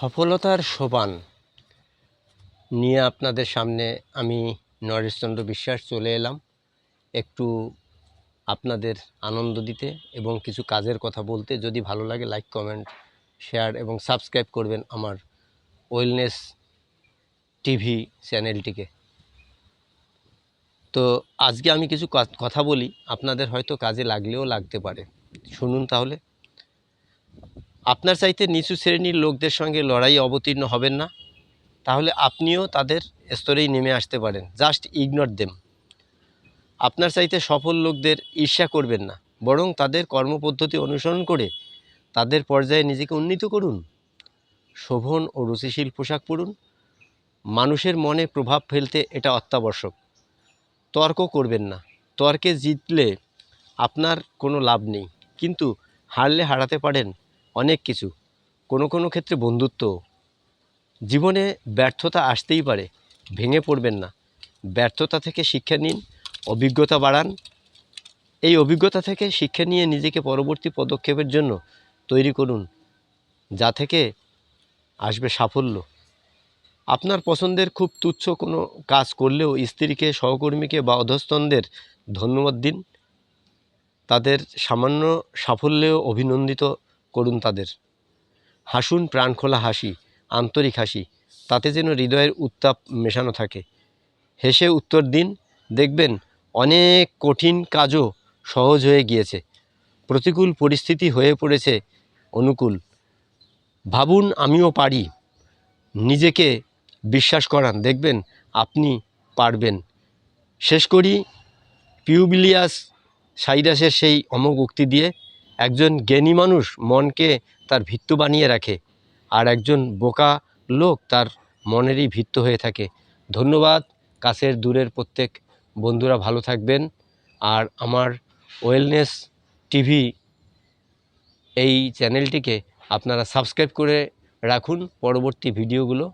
সফলতার সোপান নিয়ে আপনাদের সামনে আমি নরেশচন্দ্র বিশ্বাস চলে এলাম। একটু আপনাদের আনন্দ দিতে এবং কিছু কাজের কথা বলতে। যদি ভালো লাগে লাইক কমেন্ট শেয়ার এবং সাবস্ক্রাইব করবেন আমার ওয়েলনেস টিভি চ্যানেলটিকে তো আজকে আমি কিছু কথা বলি। আপনাদের হয়তো কাজে লাগলেও লাগতে পারে। শুনুন তাহলে। আপনার চাইতে নিচু শ্রেণির লোকদের সঙ্গে লড়াই অবতীর্ণ হবেন না। তাহলে আপনিও তাদের স্তরেই নেমে আসতে পারেন। Just ignore them. আপনার চাইতে সফল লোকদের ঈর্ষা করবেন না। বরং তাদের কর্মপদ্ধতি অনুসরণ করে তাদের পর্যায়ে নিজেকে উন্নীত করুন। শোভন ও রুচিশীল পোশাক পরুন। মানুষের মনে প্রভাব ফেলতে এটা অত্যাবশ্যক। তর্ক করবেন না। তর্কে জিতলে আপনার কোনো লাভ নেই। কিন্তু হারলে হারাতে পারেন অনেক কিছু। কোনো কোনো ক্ষেত্রে বন্ধুত্ব। জীবনে ব্যর্থতা আসতেই পারে, ভেঙে পড়বেন না। ব্যর্থতা থেকে শিক্ষা নিন, অভিজ্ঞতা বাড়ান। এই অভিজ্ঞতা থেকে শিক্ষা নিয়ে নিজেকে পরবর্তী পদক্ষেপের জন্য তৈরি করুন, যা থেকে আসবে সাফল্য। আপনার পছন্দের খুব তুচ্ছ কোনো কাজ করলেও স্ত্রীকে, সহকর্মীকে বা অধস্তনদের ধন্যবাদ দিন। তাদের সামান্য সাফল্যেও অভিনন্দিত করুন তাদের। হাসুন প্রাণখোলা হাসি, আন্তরিক হাসি, তাতে যেন হৃদয়ের উত্তাপ মেশানো থাকে। হেসে উত্তর দিন, দেখবেন অনেক কঠিন কাজও সহজ হয়ে গিয়েছে। প্রতিকূল পরিস্থিতি হয়ে পড়েছে অনুকূল। ভাবুন আমিও পারি। নিজেকে বিশ্বাস করান, দেখবেন আপনি পারবেন। শেষ করি, পিউবিলিয়াস সাইরাসের সেই অমোঘ উক্তি দিয়ে। একজন জ্ঞানী মানুষ মনকে তার ভিত্তু বানিয়ে রাখে আর একজন বোকা লোক তার মনেরই ভিত্ত হয়ে থাকে। ধন্যবাদ, কাছের দূরের প্রত্যেক বন্ধুরা ভালো থাকবেন। আর আমার ওয়েলনেস টিভি এই চ্যানেলটিকে আপনারা সাবস্ক্রাইব করে রাখুন পরবর্তী ভিডিওগুলো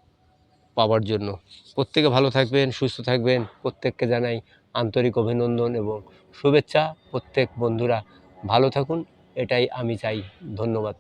পাওয়ার জন্য। প্রত্যেকে ভালো থাকবেন, সুস্থ থাকবেন। প্রত্যেককে জানাই আন্তরিক অভিনন্দন এবং শুভেচ্ছা। প্রত্যেক বন্ধুরা ভালো থাকুন। এটাই আমি চাই। ধন্যবাদ।